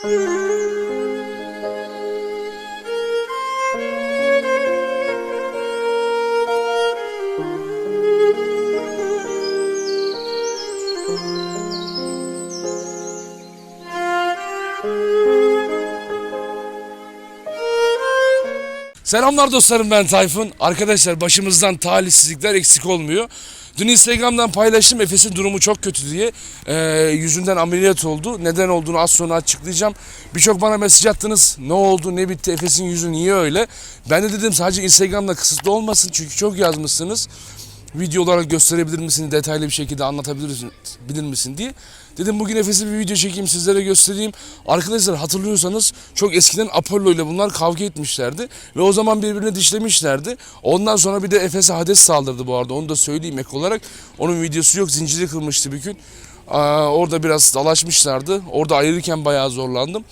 Música Selamlar dostlarım ben Tayfun. Arkadaşlar başımızdan talihsizlikler eksik olmuyor. Dün Instagram'dan paylaştım Efes'in durumu çok kötü diye. Ee, yüzünden ameliyat oldu. Neden olduğunu az sonra açıklayacağım. Birçok bana mesaj attınız. Ne oldu ne bitti Efes'in yüzü niye öyle? Ben de dedim sadece Instagram'da kısıtlı olmasın. Çünkü çok yazmışsınız. Video olarak gösterebilir misin? Detaylı bir şekilde anlatabilir bilir misin diye. Dedim bugün Efes'e bir video çekeyim sizlere göstereyim. Arkadaşlar hatırlıyorsanız çok eskiden Apollo ile bunlar kavga etmişlerdi. Ve o zaman birbirini dişlemişlerdi. Ondan sonra bir de Efes'e Hades saldırdı bu arada. Onu da söyleyeyim ek olarak. Onun videosu yok. Zinciri kırmıştı bir gün. Aa, orada biraz dalaşmışlardı. Orada ayırırken bayağı zorlandım.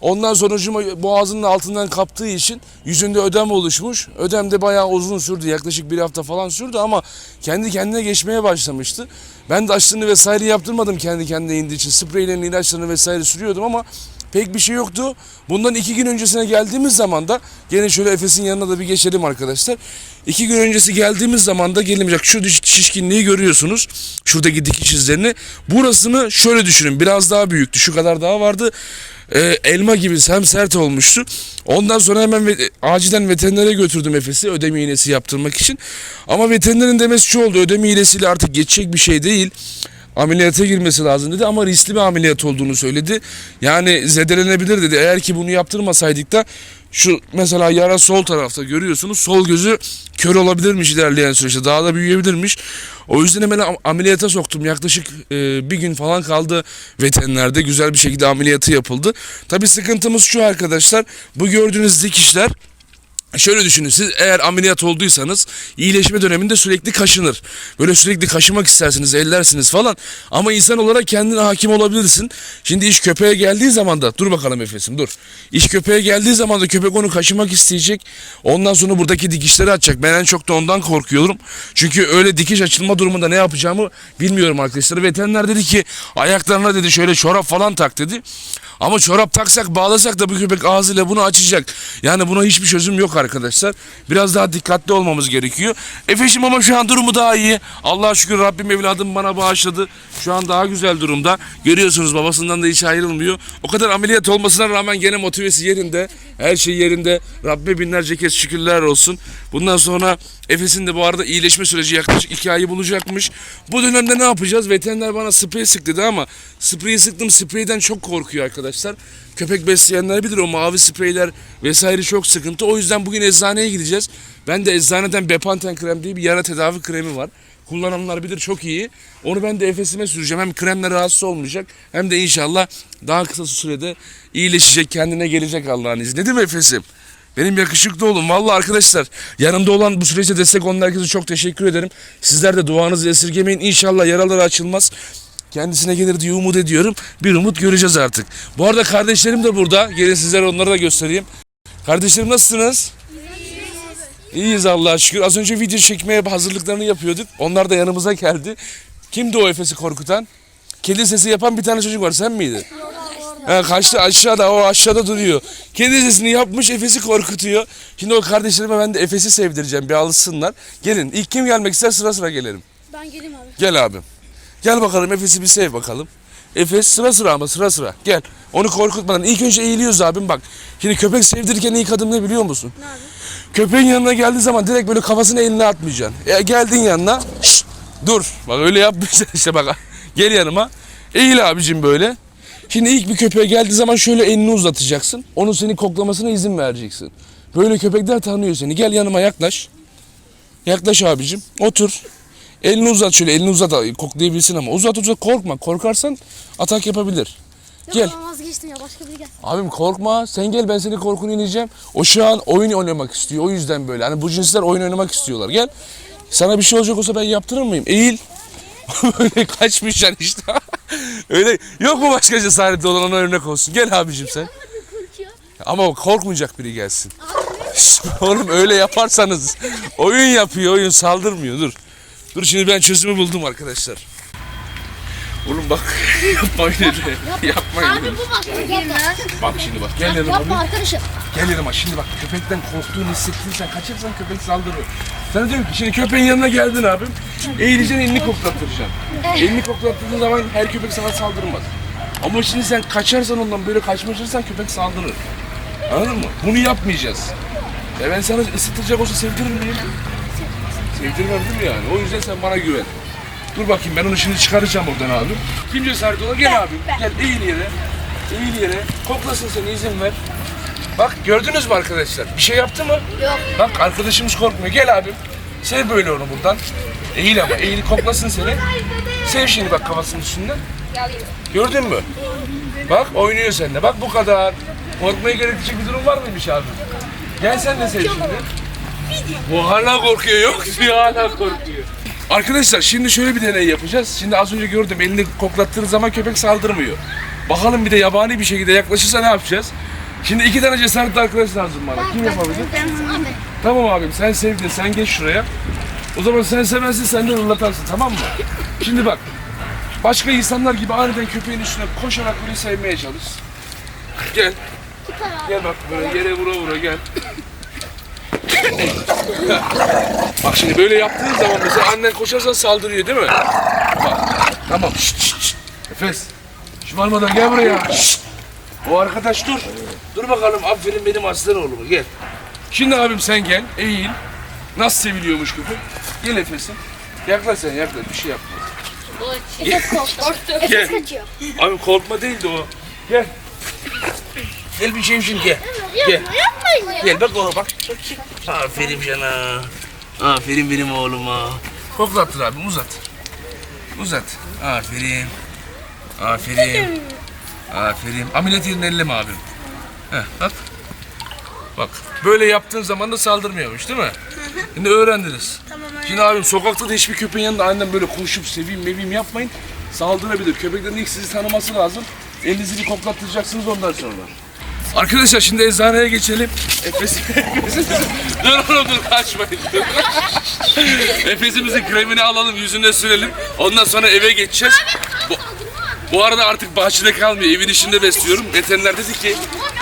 Ondan sonucuma boğazının altından kaptığı için yüzünde ödem oluşmuş. Ödem de bayağı uzun sürdü. Yaklaşık bir hafta falan sürdü ama kendi kendine geçmeye başlamıştı. Ben de aşısını vesaire yaptırmadım kendi kendine indiği için. Spreylerin ilaçlarını vesaire sürüyordum ama pek bir şey yoktu. Bundan iki gün öncesine geldiğimiz zaman da gene şöyle Efes'in yanına da bir geçelim arkadaşlar. İki gün öncesi geldiğimiz zaman da gelin şu şişkinliği görüyorsunuz. Şuradaki dikiş izlerini. Burasını şöyle düşünün biraz daha büyüktü. Şu kadar daha vardı. Ee, elma gibi hem sert olmuştu. Ondan sonra hemen ve- acilen veterinere götürdüm Efes'i ödeme iğnesi yaptırmak için. Ama veterinerin demesi şu oldu. Ödeme iğnesiyle artık geçecek bir şey değil ameliyata girmesi lazım dedi ama riskli bir ameliyat olduğunu söyledi. Yani zedelenebilir dedi. Eğer ki bunu yaptırmasaydık da şu mesela yara sol tarafta görüyorsunuz sol gözü kör olabilirmiş ilerleyen süreçte daha da büyüyebilirmiş. O yüzden hemen am- ameliyata soktum. Yaklaşık e, bir gün falan kaldı veterinerde. Güzel bir şekilde ameliyatı yapıldı. Tabi sıkıntımız şu arkadaşlar. Bu gördüğünüz dikişler Şöyle düşünün siz eğer ameliyat olduysanız iyileşme döneminde sürekli kaşınır. Böyle sürekli kaşımak istersiniz, ellersiniz falan. Ama insan olarak kendine hakim olabilirsin. Şimdi iş köpeğe geldiği zaman da dur bakalım Efes'im dur. İş köpeğe geldiği zaman da köpek onu kaşımak isteyecek. Ondan sonra buradaki dikişleri açacak. Ben en çok da ondan korkuyorum. Çünkü öyle dikiş açılma durumunda ne yapacağımı bilmiyorum arkadaşlar. Veteriner dedi ki ayaklarına dedi şöyle çorap falan tak dedi. Ama çorap taksak bağlasak da bu köpek ağzıyla bunu açacak. Yani buna hiçbir çözüm yok arkadaşlar. Biraz daha dikkatli olmamız gerekiyor. Efeşim ama şu an durumu daha iyi. Allah'a şükür Rabbim evladımı bana bağışladı. Şu an daha güzel durumda. Görüyorsunuz babasından da hiç ayrılmıyor. O kadar ameliyat olmasına rağmen gene motivesi yerinde. Her şey yerinde. Rabbime binlerce kez şükürler olsun. Bundan sonra Efes'in de bu arada iyileşme süreci yaklaşık iki ayı bulacakmış. Bu dönemde ne yapacağız? Veteriner bana sprey sık dedi ama spreyi sıktım. Spreyden çok korkuyor arkadaşlar. Köpek besleyenler bilir o mavi spreyler vesaire çok sıkıntı. O yüzden bugün eczaneye gideceğiz. Ben de eczaneden Bepanten krem diye bir yara tedavi kremi var. Kullananlar bilir çok iyi. Onu ben de Efes'ime süreceğim. Hem kremle rahatsız olmayacak hem de inşallah daha kısa sürede iyileşecek, kendine gelecek Allah'ın izniyle. Değil mi Efes'im? Benim yakışıklı oğlum. Vallahi arkadaşlar yanımda olan bu süreçte destek olan herkese çok teşekkür ederim. Sizler de duanızı esirgemeyin. İnşallah yaraları açılmaz. Kendisine gelir diye umut ediyorum. Bir umut göreceğiz artık. Bu arada kardeşlerim de burada. Gelin sizlere onları da göstereyim. Kardeşlerim nasılsınız? İyiyiz Allah'a şükür. Az önce video çekmeye hazırlıklarını yapıyorduk. Onlar da yanımıza geldi. Kimdi o Efes'i korkutan? Kedi sesi yapan bir tane çocuk var. Sen miydin? Ha, kaçtı aşağıda o aşağıda duruyor. Kedi sesini yapmış Efes'i korkutuyor. Şimdi o kardeşlerime ben de Efes'i sevdireceğim bir alışsınlar. Gelin ilk kim gelmek ister sıra sıra gelelim. Ben geleyim abi. Gel abim. Gel bakalım Efes'i bir sev bakalım. Efes sıra sıra ama sıra sıra. Gel. Onu korkutmadan. İlk önce eğiliyoruz abim bak. Şimdi köpek sevdirirken ilk adım ne biliyor musun? Ne abi? Köpeğin yanına geldiği zaman direkt böyle kafasını eline atmayacaksın. E, geldin yanına. şşt, dur. Bak öyle yapmışsın işte bak. Gel yanıma. Eğil abicim böyle. Şimdi ilk bir köpeğe geldiği zaman şöyle elini uzatacaksın. Onun seni koklamasına izin vereceksin. Böyle köpekler tanıyor seni. Gel yanıma yaklaş. Yaklaş abicim. Otur. Elini uzat şöyle. Elini uzat. Koklayabilsin ama. Uzat uzat korkma. Korkarsan atak yapabilir. Yok Gel. ben vazgeçtim ya başka biri gel. Abim korkma sen gel ben seni korkunu ineceğim. O şu an oyun oynamak istiyor o yüzden böyle. Hani bu cinsler oyun oynamak istiyorlar. Gel. Sana bir şey olacak olsa ben yaptırır mıyım? Eğil. Öyle kaçmışlar işte. Öyle yok mu başka cesareti olan ona örnek olsun. Gel abicim sen. Ama korkmayacak biri gelsin. Oğlum öyle yaparsanız oyun yapıyor oyun saldırmıyor dur. Dur şimdi ben çözümü buldum arkadaşlar. Oğlum bak yapmayın öyle. Yapmayın. Abi bu bak. Yapma. Bak şimdi bak gel yanıma Yapma arkadaşım. Gel yanıma şimdi bak köpekten korktuğunu hissettirsen kaçırsan köpek saldırır. Sana diyorum ki şimdi köpeğin yanına geldin abim. Eğileceksin elini koklattıracaksın. elini koklattırdığın zaman her köpek sana saldırmaz. Ama şimdi sen kaçarsan ondan böyle kaçmışırsan köpek saldırır. Anladın mı? Bunu yapmayacağız. Ya ben sana ısıtacak olsa sevdirir miyim? Sevdirmem değil mi yani? O yüzden sen bana güven. Dur bakayım ben onu şimdi çıkaracağım oradan abi. Kim cesaret olur? Gel abi. Gel eğil yere. Eğil yere. Koklasın seni izin ver. Bak gördünüz mü arkadaşlar? Bir şey yaptı mı? Yok. Bak arkadaşımız korkmuyor. Gel abim. Sev böyle onu buradan. Eğil ama eğil koklasın seni. Sev şimdi bak kafasının üstünden. Gördün mü? Bak oynuyor seninle. Bak bu kadar. Korkmaya gerekecek bir durum var mıymış abi? Gel sen de sev şimdi. Bu hala korkuyor yok. Ya hala korkuyor. Arkadaşlar şimdi şöyle bir deney yapacağız. Şimdi az önce gördüm elini koklattığınız zaman köpek saldırmıyor. Bakalım bir de yabani bir şekilde yaklaşırsa ne yapacağız? Şimdi iki tane cesaretli arkadaş lazım bana. Kim yapabilir? Abi. Tamam abim sen sevdin sen geç şuraya. O zaman sen sevmezsin sen de hırlatarsın tamam mı? Şimdi bak. Başka insanlar gibi aniden köpeğin üstüne koşarak bunu sevmeye çalış. Gel. Gel bak böyle yere vura vura gel. Bak şimdi böyle yaptığın zaman mesela annen koşarsan saldırıyor değil mi? Bak. Tamam. Şşt, şşt, şşt. Efes. Şımarmadan gel buraya. Şşt. O arkadaş dur. Dur bakalım aferin benim aslan oğlum gel. Şimdi abim sen gel eğil. Nasıl seviliyormuş köpek? Gel Efes'im. Yaklaş sen yaklaş bir şey yapma. Efes korktu. Efes kaçıyor. Abi korkma değildi o. Gel. Gel bir şeyim şimdi gel. Gel. Yapma yapmayın ya. Gel bak oğlum bak. Aferin sana. Aferin benim oğluma. Koklattır abi uzat. Uzat. Aferin. Aferin. Aferin. Ameliyat yerini elleme abim. Heh bak. Bak. Böyle yaptığın zaman da saldırmıyormuş değil mi? Şimdi öğrendiniz. Tamam Şimdi abim sokakta da hiçbir köpeğin yanında annem böyle koşup seveyim meveyim yapmayın. Saldırabilir. Köpeklerin ilk sizi tanıması lazım. Elinizi bir koklattıracaksınız ondan sonra. Arkadaşlar şimdi eczaneye geçelim. Efes, Efes'imizin... dur oğlum dur kaçmayın. dur. Efes'imizin kremini alalım yüzüne sürelim. Ondan sonra eve geçeceğiz. Bu, bu arada artık bahçede kalmıyor. Evin içinde besliyorum. Veteriner dedi ki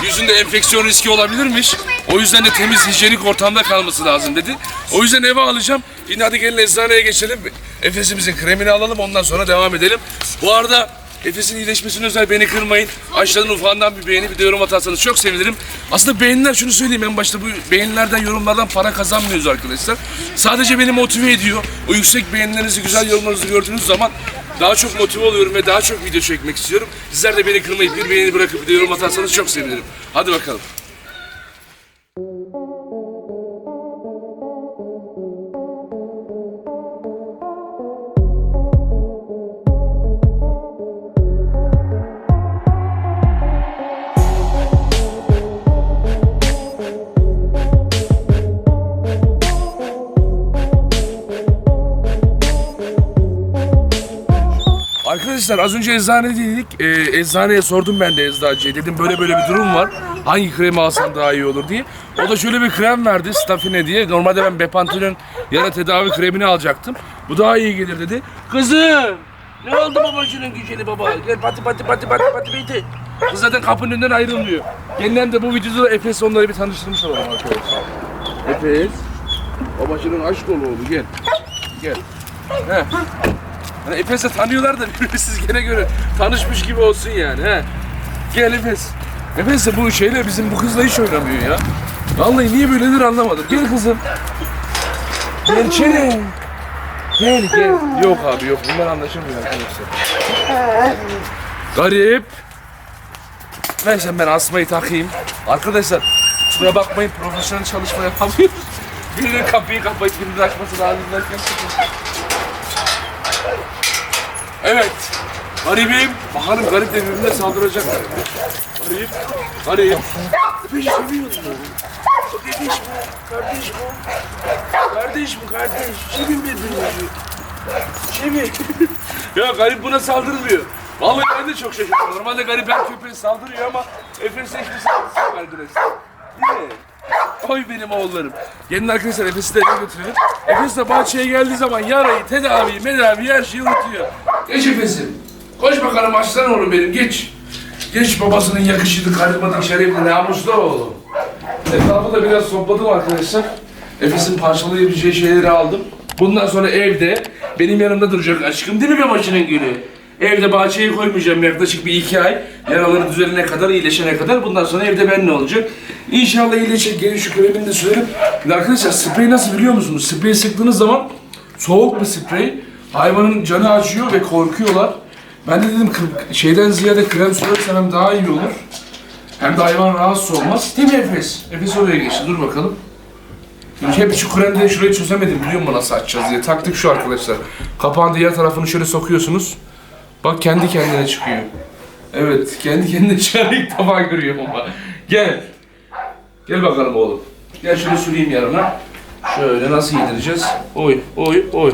yüzünde enfeksiyon riski olabilirmiş. O yüzden de temiz hijyenik ortamda kalması lazım dedi. O yüzden eve alacağım. Yine hadi gelin eczaneye geçelim. Efes'imizin kremini alalım ondan sonra devam edelim. Bu arada Efes'in iyileşmesine özel beni kırmayın. Aşağıdan ufağından bir beğeni bir de yorum atarsanız çok sevinirim. Aslında beğeniler şunu söyleyeyim en başta bu beğenilerden yorumlardan para kazanmıyoruz arkadaşlar. Sadece beni motive ediyor. O yüksek beğenilerinizi güzel yorumlarınızı gördüğünüz zaman daha çok motive oluyorum ve daha çok video çekmek istiyorum. Sizler de beni kırmayıp bir beğeni bırakıp bir de yorum atarsanız çok sevinirim. Hadi bakalım. Arkadaşlar az önce eczanedeydik. Ee, eczaneye sordum ben de eczacıya. Dedim böyle böyle bir durum var. Hangi kremi alsam daha iyi olur diye. O da şöyle bir krem verdi Stafine diye. Normalde ben Bepantolon yara tedavi kremini alacaktım. Bu daha iyi gelir dedi. Kızım! Ne oldu babacının güceni baba? Gel pati pati pati pati pati pati. Kız zaten kapının önünden ayrılmıyor. Gelinen de bu videoda da Efes onları bir tanıştırmış olalım arkadaşlar. Efes. Babacının aşk dolu oğlu gel. Gel. Heh. Hani Efes'e tanıyorlar da birbirine siz gene göre tanışmış gibi olsun yani he. Gel Efes. Efes de bu şeyle bizim bu kızla hiç oynamıyor ya. Vallahi niye böyledir anlamadım. Gel kızım. Gel içeri. Gel gel. Yok abi yok bunlar anlaşamıyor arkadaşlar. Garip. Neyse ben asmayı takayım. Arkadaşlar kusura bakmayın profesyonel çalışma yapamıyoruz. Birinin kapıyı kapayıp birinin açması lazım derken Evet. Garibim. Bakalım garip de birbirine saldıracak. Garip. Garip. Öpeşi seviyorum ben. Kardeş mi? Kardeş mi? Kardeş mi? Kardeş. Sevin birbirinizi. Sevin. ya garip buna saldırmıyor. Vallahi ben de çok şaşırdım. Normalde garip her köpeğe saldırıyor ama Efes'e hiçbir saldırısı yok arkadaşlar. Değil mi? Oy benim oğullarım. Gelin arkadaşlar Efes'i de eve götürelim. Efes de bahçeye geldiği zaman yarayı, tedaviyi, medaviyi her şeyi unutuyor. Geç Efes'im. Koş bakalım aslan oğlum benim geç. Geç babasının yakışıklı karizmatik şerefli namuslu oğlum. Etrafı da biraz topladım arkadaşlar. Efes'in parçalayabileceği şeyleri aldım. Bundan sonra evde benim yanımda duracak aşkım değil mi babacının gülü? Evde bahçeye koymayacağım yaklaşık bir iki ay. Yaraları düzelene kadar, iyileşene kadar. Bundan sonra evde ben ne olacak? İnşallah iyileşecek. Gelin şu kremini de sürelim. Arkadaşlar sprey nasıl biliyor musunuz? Spreyi sıktığınız zaman soğuk bir sprey. Hayvanın canı acıyor ve korkuyorlar. Ben de dedim şeyden ziyade krem sürersem daha iyi olur. Hem de hayvan rahatsız olmaz. Değil mi Efes? Efes oraya geçti. Dur bakalım. Şimdi hep şu kremde şurayı çözemedim biliyor musun nasıl açacağız diye. Taktik şu arkadaşlar. Kapağın diğer tarafını şöyle sokuyorsunuz. Bak kendi kendine çıkıyor. Evet, kendi kendine çıkan ilk defa görüyorum ama. Gel. Gel bakalım oğlum. Gel şöyle süreyim yanına. Şöyle nasıl yedireceğiz? Oy, oy, oy.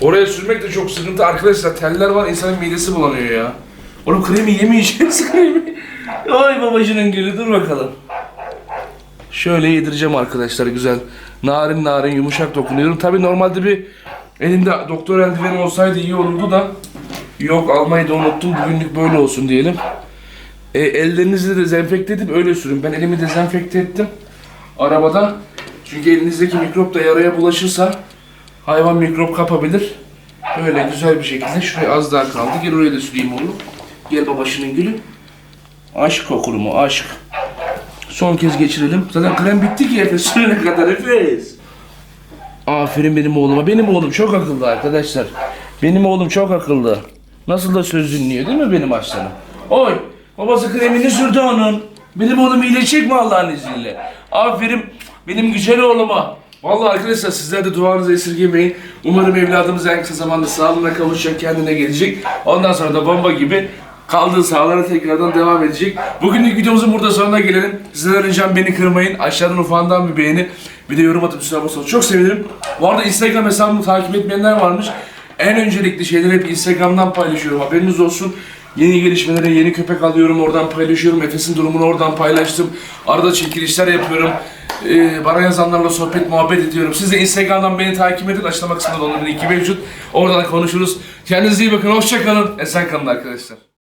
Oraya sürmek de çok sıkıntı. Arkadaşlar teller var insanın midesi bulanıyor ya. Oğlum kremi yemeyeceğiz kremi. Oy babacının gülü dur bakalım. Şöyle yedireceğim arkadaşlar güzel. Narin narin yumuşak dokunuyorum. Tabi normalde bir elimde doktor eldiveni olsaydı iyi olurdu da. Yok almayı da unuttum. Bugünlük böyle olsun diyelim. E, ellerinizi de dezenfekte edip öyle sürün. Ben elimi dezenfekte ettim. Arabada. Çünkü elinizdeki mikrop da yaraya bulaşırsa hayvan mikrop kapabilir. Böyle güzel bir şekilde. Şuraya az daha kaldı. Gel oraya da süreyim onu. Gel babasının gülü. Aşk kokuru mu? Aşk. Son kez geçirelim. Zaten krem bitti ki Efes. Sürene kadar Efes. Aferin benim oğluma. Benim oğlum çok akıllı arkadaşlar. Benim oğlum çok akıllı. Nasıl da söz dinliyor değil mi benim aslanım? Oy! Babası kremini sürdü onun. Benim oğlum iyileşecek mi Allah'ın izniyle? Aferin benim güzel oğluma. Vallahi arkadaşlar sizler de duanızı esirgemeyin. Umarım evladımız en kısa zamanda sağlığına kavuşacak, kendine gelecek. Ondan sonra da bomba gibi kaldığı sahalara tekrardan devam edecek. Bugünlük videomuzun burada sonuna gelelim. Sizlerden ricam beni kırmayın. Aşağıdan ufağından bir beğeni. Bir de yorum atıp üstüne basın. Çok sevinirim. Bu arada Instagram hesabımı takip etmeyenler varmış. En öncelikli şeyleri hep Instagram'dan paylaşıyorum. Haberiniz olsun. Yeni gelişmelere, yeni köpek alıyorum. Oradan paylaşıyorum. Efes'in durumunu oradan paylaştım. Arada çekilişler yapıyorum. Ee, bana yazanlarla sohbet, muhabbet ediyorum. Siz de Instagram'dan beni takip edin. Açıklama kısmında da onların iki mevcut. Oradan konuşuruz. Kendinize iyi bakın. Hoşçakalın. Esen kalın arkadaşlar.